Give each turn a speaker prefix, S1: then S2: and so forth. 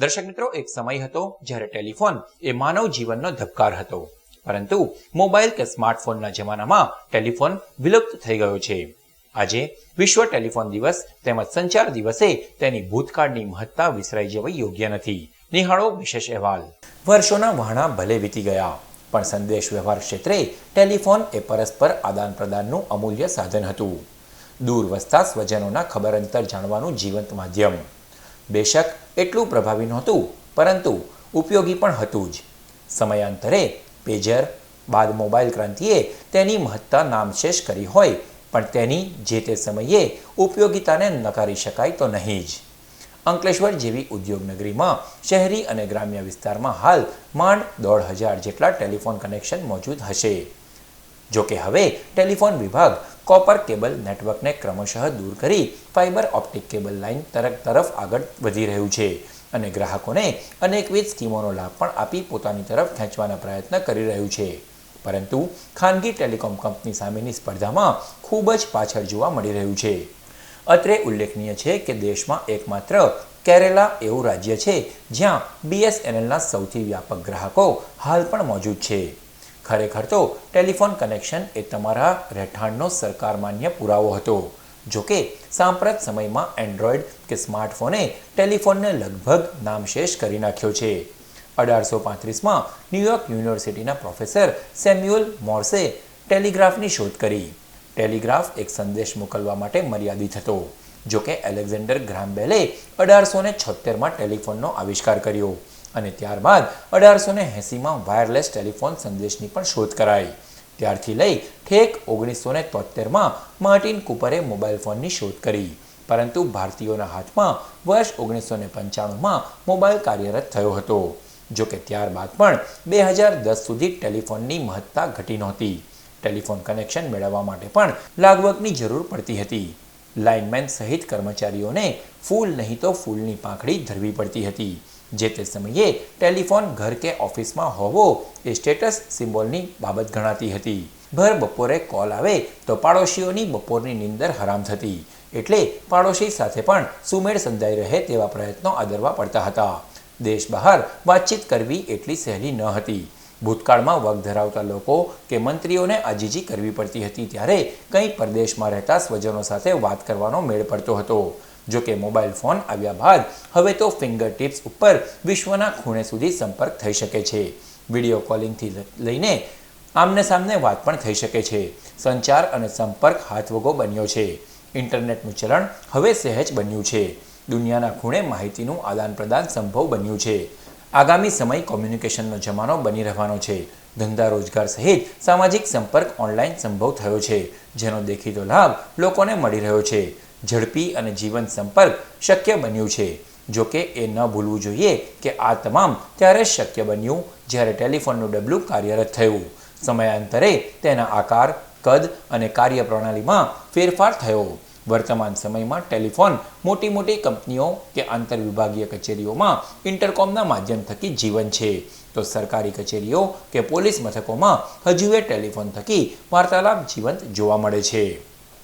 S1: દર્શક મિત્રો, એક સમય હતો જ્યારે ટેલિફોન એ માનવ જીવનનો ધબકાર હતો. પરંતુ મોબાઈલ કે સ્માર્ટફોનના જમાનામાં ટેલિફોન વિલુપ્ત થઈ ગયો છે. આજે વિશ્વ ટેલિફોન દિવસ તેમજ સંચાર દિવસે તેની ભૂતકાળની મહત્તા વિસરાઈ જવી યોગ્ય નથી. નિહાળો વિશેષ અહેવાલ. વર્ષોના વહાણા ભલે વીતી ગયા, પણ સંદેશ વ્યવહાર ક્ષેત્રે ટેલિફોન એ પરસ્પર આદાન પ્રદાનનું અમૂલ્ય સાધન હતું. દૂર વસતા સ્વજનોના ખબર અંતર જાણવાનું જીવંત માધ્યમ. બેશક એટલું પ્રભાવી નહોતું, પરંતુ ઉપયોગી પણ હતું જ. સમયાંતરે પેજર, બાદ મોબાઈલ ક્રાંતિએ તેની મહત્તા નામશેષ કરી હોય, પણ તેની જે તે સમયે ઉપયોગીતાને નકારી શકાય તો નહીં જ. અંકલેશ્વર જેવી ઉદ્યોગનગરીમાં શહેરી અને ગ્રામ્ય વિસ્તારમાં હાલ માંડ દોઢ હજાર જેટલા ટેલિફોન કનેક્શન મોજૂદ હશે. જોકે હવે ટેલિફોન વિભાગ કોપર કેબલ નેટવર્કને ક્રમશઃ દૂર કરી ફાઇબર ઓપ્ટિક કેબલ લાઇન તરફ તરફ આગળ વધી રહ્યું છે. અને ગ્રાહકોને અનેકવિધ સ્કીમોનો લાભ પણ આપી પોતાની તરફ ખેંચવાના પ્રયત્ન કરી રહ્યું છે. પરંતુ ખાનગી ટેલિકોમ કંપની સામેની સ્પર્ધામાં ખૂબ જ પાછળ જોવા મળી રહ્યું છે. અત્રે ઉલ્લેખનીય છે કે દેશમાં એકમાત્ર કેરેલા એવું રાજ્ય છે જ્યાં બીએસએનએલના સૌથી વ્યાપક ગ્રાહકો હાલ પણ મોજૂદ છે. ખરેખર તો ટેલિફોન કનેક્શન એ તમારા રહેઠાણનો સરકાર માન્ય પુરાવો હતો. જોકે સાંપ્રત સમયમાં એન્ડ્રોઈડ કે સ્માર્ટફોને ટેલિફોનને લગભગ નામશેષ કરી નાખ્યો છે. અઢારસો પાંત્રીસમાં ન્યુયોર્ક યુનિવર્સિટીના પ્રોફેસર સેમ્યુઅલ મોર્સે ટેલિગ્રાફની શોધ કરી. ટેલિગ્રાફ એક સંદેશ મોકલવા માટે મર્યાદિત હતો. જોકે એલેક્ઝાન્ડર ગ્રામ બેલે અઢારસો ને છોતેરમાં ટેલિફોનનો આવિષ્કાર કર્યો. અને ત્યારબાદ અઢારસો ને એંસીમાં વાયરલેસ ટેલિફોન સંદેશની પણ શોધ કરાઈ. ત્યારથી લઈ ઠેક ઓગણીસો ને તોતેરમાં માર્ટિન કુપરે મોબાઈલ ફોનની શોધ કરી. પરંતુ ભારતીયોના હાથમાં વર્ષ ઓગણીસો ને પંચાણુંમાં મોબાઈલ કાર્યરત થયો હતો. જો કે ત્યારબાદ પણ બે હજાર દસ સુધી ટેલિફોનની મહત્તા ઘટી નહોતી. ટેલિફોન કનેક્શન મેળવવા માટે પણ લાગવગની જરૂર પડતી હતી. લાઇનમેન સહિત કર્મચારીઓને ફૂલ નહીં તો ફૂલની પાંખડી ધરવી પડતી હતી. જે તે સમયે ટેલિફોન ઘર કે ઓફિસમાં હોવો એ સ્ટેટસ સિમ્બોલની બાબત ગણાતી હતી. ભર બપોરે કોલ આવે તો પાડોશીઓની બપોરની નીંદર હરામ થતી. એટલે પાડોશી સાથે પણ સુમેળ સંધાઈ રહે તેવા પ્રયત્નો આદરવા પડતા હતા. દેશ બહાર વાતચીત કરવી એટલી સહેલી ન હતી. ભૂતકાળમાં વગ ધરાવતા લોકો કે મંત્રીઓને આજીજી કરવી પડતી હતી ત્યારે કંઈ પરદેશમાં રહેતા સ્વજનો સાથે વાત કરવાનો મેળ પડતો હતો. જો કે મોબાઈલ ફોન આવ્યા બાદ હવે તો ફિંગર ટિપ્સ ઉપર વિશ્વના ખૂણે સુધી સંપર્ક થઈ શકે છે. વીડિયો કોલિંગથી લઈને આમને સામને વાત પણ થઈ શકે છે. સંચાર અને સંપર્ક હાથવગો બન્યો છે. ઇન્ટરનેટનું ચલણ હવે સહેજ બન્યું છે. દુનિયાના ખૂણે માહિતીનું આદાન પ્રદાન સંભવ બન્યું છે. આગામી સમય કોમ્યુનિકેશનનો જમાનો બની રહેવાનો છે. ધંધા રોજગાર સહિત સામાજિક સંપર્ક ઓનલાઈન સંભવ થયો છે, જેનો દેખીતો લાભ લોકોને મળી રહ્યો છે. ઝડપી અને જીવન સંપર્ક શક્ય બન્યું છે. જો કે એ ન ભૂલવું જોઈએ કે આ તમામ ત્યારે શક્ય બન્યું જ્યારે ટેલિફોનનું ડબલું કાર્યરત થયું. સમયાંતરે તેના આકાર, કદ અને કાર્યપ્રણાલીમાં ફેરફાર થયો. વર્તમાન સમયમાં ટેલિફોન મોટી મોટી કંપનીઓ કે આંતરવિભાગીય કચેરીઓમાં ઇન્ટરકોમના માધ્યમ થકી જીવન છે. તો સરકારી કચેરીઓ કે પોલીસ મથકોમાં હજુ એ ટેલિફોન થકી વાર્તાલાપ જીવંત જોવા મળે છે.